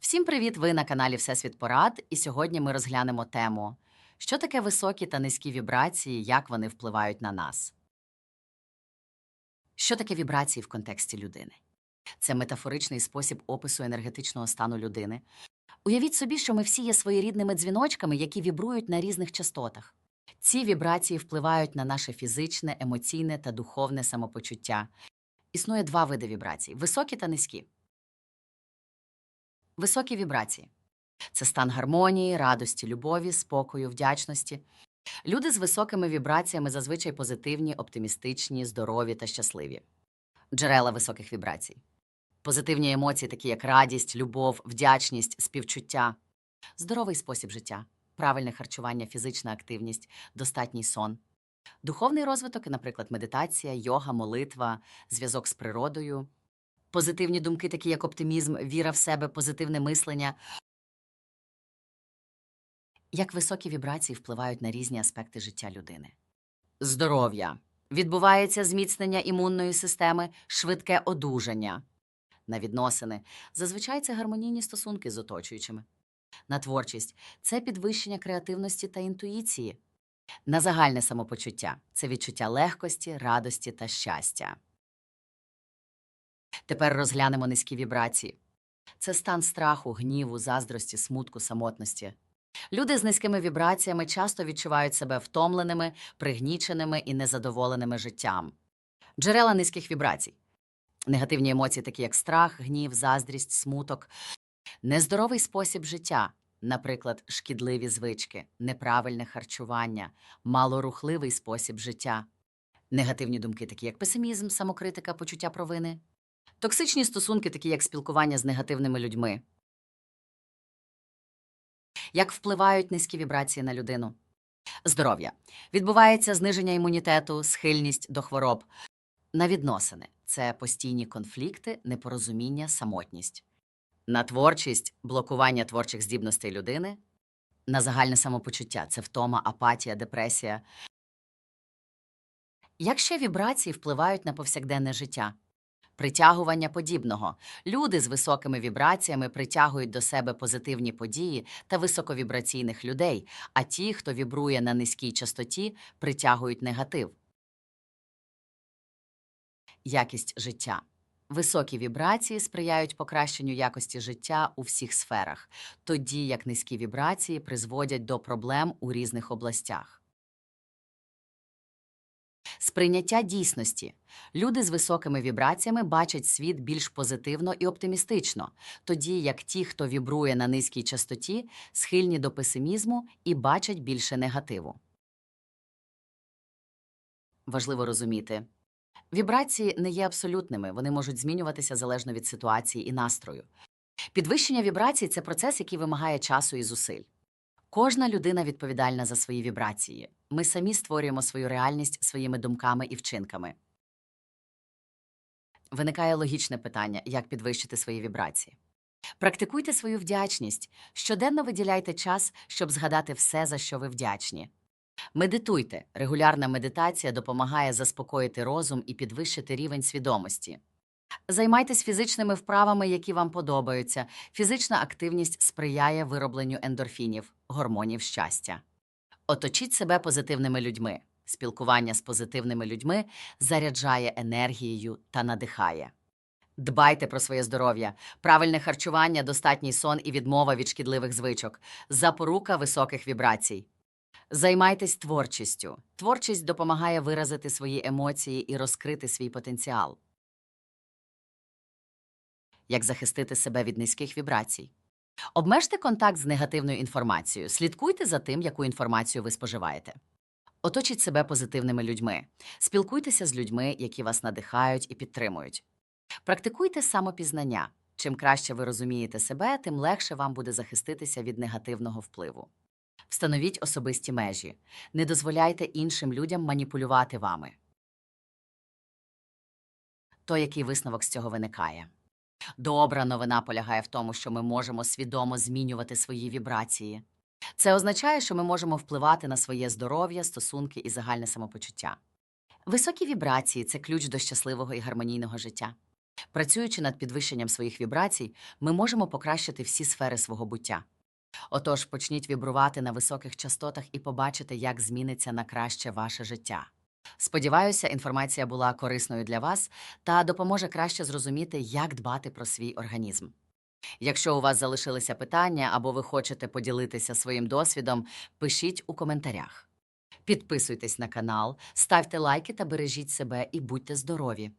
Всім привіт! Ви на каналі Всесвіт Порад, і сьогодні ми розглянемо тему, що таке високі та низькі вібрації, як вони впливають на нас. Що таке вібрації в контексті людини? Це метафоричний спосіб опису енергетичного стану людини. Уявіть собі, що ми всі є своєрідними дзвіночками, які вібрують на різних частотах. Ці вібрації впливають на наше фізичне, емоційне та духовне самопочуття. Існує два види вібрацій високі та низькі. Високі вібрації це стан гармонії, радості, любові, спокою, вдячності. Люди з високими вібраціями зазвичай позитивні, оптимістичні, здорові та щасливі. Джерела високих вібрацій. Позитивні емоції, такі як радість, любов, вдячність, співчуття, здоровий спосіб життя, правильне харчування, фізична активність, достатній сон. Духовний розвиток, наприклад, медитація, йога, молитва, зв'язок з природою, позитивні думки, такі як оптимізм, віра в себе, позитивне мислення. Як високі вібрації впливають на різні аспекти життя людини. Здоров'я. Відбувається зміцнення імунної системи, швидке одужання. На відносини. Зазвичай це гармонійні стосунки з оточуючими. На творчість це підвищення креативності та інтуїції. На загальне самопочуття це відчуття легкості, радості та щастя. Тепер розглянемо низькі вібрації. Це стан страху, гніву, заздрості, смутку, самотності. Люди з низькими вібраціями часто відчувають себе втомленими, пригніченими і незадоволеними життям. Джерела низьких вібрацій. Негативні емоції, такі як страх, гнів, заздрість, смуток, нездоровий спосіб життя, наприклад, шкідливі звички, неправильне харчування, малорухливий спосіб життя, негативні думки, такі як песимізм, самокритика, почуття провини, Токсичні стосунки, такі як спілкування з негативними людьми. Як впливають низькі вібрації на людину? Здоров'я. Відбувається зниження імунітету, схильність до хвороб. На відносини це постійні конфлікти, непорозуміння, самотність. На творчість блокування творчих здібностей людини. На загальне самопочуття це втома, апатія, депресія. Як ще вібрації впливають на повсякденне життя? Притягування подібного. Люди з високими вібраціями притягують до себе позитивні події та високовібраційних людей, а ті, хто вібрує на низькій частоті, притягують негатив. Якість життя. Високі вібрації сприяють покращенню якості життя у всіх сферах, тоді як низькі вібрації призводять до проблем у різних областях. Сприйняття дійсності. Люди з високими вібраціями бачать світ більш позитивно і оптимістично, тоді як ті, хто вібрує на низькій частоті, схильні до песимізму і бачать більше негативу. Важливо розуміти. Вібрації не є абсолютними, вони можуть змінюватися залежно від ситуації і настрою. Підвищення вібрацій це процес, який вимагає часу і зусиль. Кожна людина відповідальна за свої вібрації. Ми самі створюємо свою реальність своїми думками і вчинками. Виникає логічне питання, як підвищити свої вібрації. Практикуйте свою вдячність. Щоденно виділяйте час, щоб згадати все, за що ви вдячні. Медитуйте. Регулярна медитація допомагає заспокоїти розум і підвищити рівень свідомості. Займайтесь фізичними вправами, які вам подобаються. Фізична активність сприяє виробленню ендорфінів, гормонів щастя. Оточіть себе позитивними людьми. Спілкування з позитивними людьми заряджає енергією та надихає. Дбайте про своє здоров'я, правильне харчування, достатній сон і відмова від шкідливих звичок, запорука високих вібрацій. Займайтесь творчістю. Творчість допомагає виразити свої емоції і розкрити свій потенціал. Як захистити себе від низьких вібрацій? Обмежте контакт з негативною інформацією. Слідкуйте за тим, яку інформацію ви споживаєте. Оточіть себе позитивними людьми. Спілкуйтеся з людьми, які вас надихають і підтримують. Практикуйте самопізнання. Чим краще ви розумієте себе, тим легше вам буде захиститися від негативного впливу. Встановіть особисті межі. Не дозволяйте іншим людям маніпулювати вами. То який висновок з цього виникає? Добра новина полягає в тому, що ми можемо свідомо змінювати свої вібрації. Це означає, що ми можемо впливати на своє здоров'я, стосунки і загальне самопочуття. Високі вібрації це ключ до щасливого і гармонійного життя. Працюючи над підвищенням своїх вібрацій, ми можемо покращити всі сфери свого буття. Отож, почніть вібрувати на високих частотах і побачите, як зміниться на краще ваше життя. Сподіваюся, інформація була корисною для вас та допоможе краще зрозуміти, як дбати про свій організм. Якщо у вас залишилися питання або ви хочете поділитися своїм досвідом, пишіть у коментарях. Підписуйтесь на канал, ставте лайки та бережіть себе і будьте здорові!